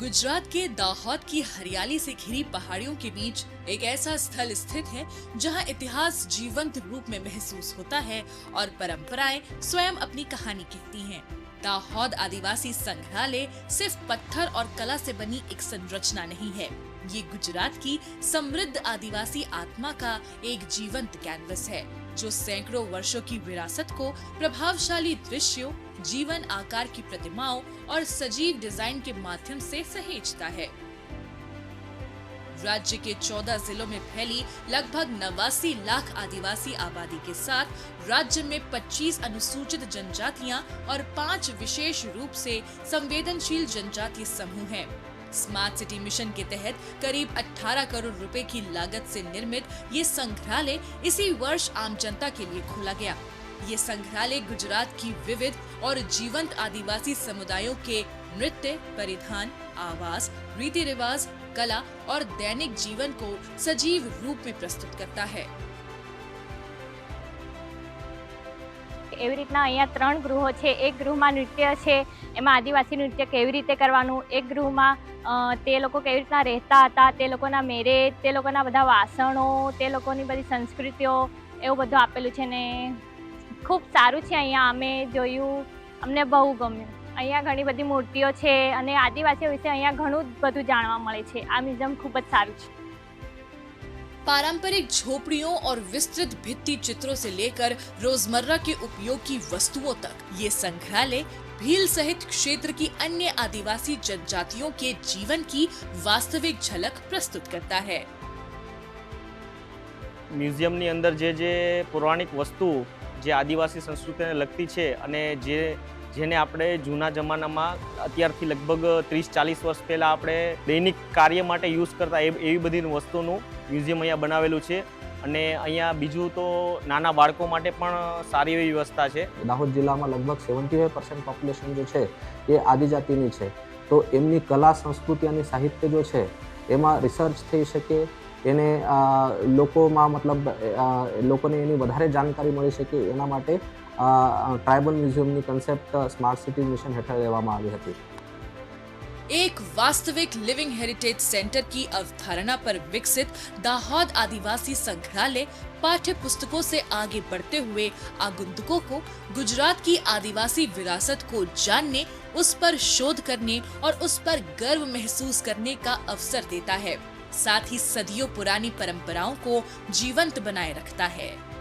गुजरात के दाहोद की हरियाली से घिरी पहाड़ियों के बीच एक ऐसा स्थल स्थित है जहाँ इतिहास जीवंत रूप में महसूस होता है और परंपराएँ स्वयं अपनी कहानी कहती हैं। दाहोद आदिवासी संग्रहालय सिर्फ़ पत्थर और कला से बनी एक संरचना नहीं है ये गुजरात की समृद्ध आदिवासी आत्मा का एक जीवंत कैनवस है जो सैकड़ों वर्षों की विरासत को प्रभावशाली दृश्यों, जीवन आकार की प्रतिमाओं और सजीव डिज़ाइन के माध्यम से सहेजता है राज्य के 14 जिलों में फैली लगभग नवासी लाख आदिवासी आबादी के साथ राज्य में 25 अनुसूचित जनजातियाँ और पाँच विशेष रूप से संवेदनशील जनजाति समूह हैं। स्मार्ट सिटी मिशन के तहत करीब 18 करोड़ रुपए की लागत से निर्मित ये संग्रहालय इसी वर्ष आम जनता के लिए खोला गया। ये संग्रहालय गुजरात की विविध और जीवंत आदिवासी समुदायों के नृत्य, परिधान, आवास रीति रिवाज कला और दैनिक जीवन को सजीव रूप में प्रस्तुत करता है। એવી રીતના અહીંયા ત્રણ ગૃહો છે. એક ગૃહમાં નૃત્ય છે, એમાં આદિવાસી નૃત્ય કેવી રીતે કરવાનું? એક ગૃહમાં તે લોકો કેવી રીતના રહેતા હતા? તે લોકોના મેરેજ, તે લોકોના બધા વાસણો, તે લોકોની બધી સંસ્કૃતિઓ એવું બધું આપેલું છે ને ખૂબ સારું છે અહીંયા. અમે જોયું, અમને બહુ ગમ્યું. અહીંયા ઘણી બધી મૂર્તિઓ છે અને આદિવાસીઓ વિશે અહીંયા ઘણું બધું જાણવા મળે છે. આ મ્યુઝિયમ ખૂબ જ સારું છે. पारंपरिक झोपड़ियों और विस्तृत भित्ति चित्रों से लेकर रोजमर्रा के उपयोग की वस्तुओं तक ये संग्रहालय भील सहित क्षेत्र की अन्य आदिवासी जनजातियों के जीवन की वास्तविक झलक प्रस्तुत करता है મ્યુઝિયમની અંદર જે જે પૌરાણિક વસ્તુ જે આદિવાસી સંસ્કૃતિને લગતી છે અને જે જેને આપણે જૂના જમાનામાં અત્યારથી લગભગ ત્રીસ, ચાલીસ વર્ષ પહેલાં આપણે દૈનિક કાર્ય માટે યુઝ કરતા એવી બધી વસ્તુનું મ્યુઝિયમ અહીંયા બનાવેલું છે. અને અહીંયા બીજું તો નાના બાળકો માટે પણ સારી એવી વ્યવસ્થા છે. દાહોદ જિલ્લામાં લગભગ સેવન્ટી ફાઈવ પર્સન્ટ પોપ્યુલેશન જે છે એ આદિજાતિની છે. તો એમની કલા, સંસ્કૃતિ અને સાહિત્ય જો છે, એમાં રિસર્ચ થઈ શકે એને અ, લોકોમાં મતલબ અ, લોકોને એની વધારે જાણકારી મળી શકે એના માટે ટ્રાઇબલ મ્યુઝિયમની કન્સેપ્ટ સ્માર્ટ સિટી મિશન હેઠળ લેવામાં આવી હતી एक वास्तविक लिविंग हेरिटेज सेंटर की अवधारणा पर विकसित दाहोद आदिवासी संग्रहालय पाठ्य पुस्तकों से आगे बढ़ते हुए आगंतुकों को गुजरात की आदिवासी विरासत को जानने उस पर शोध करने और उस पर गर्व महसूस करने का अवसर देता है साथ ही सदियों पुरानी परंपराओं को जीवंत बनाए रखता है।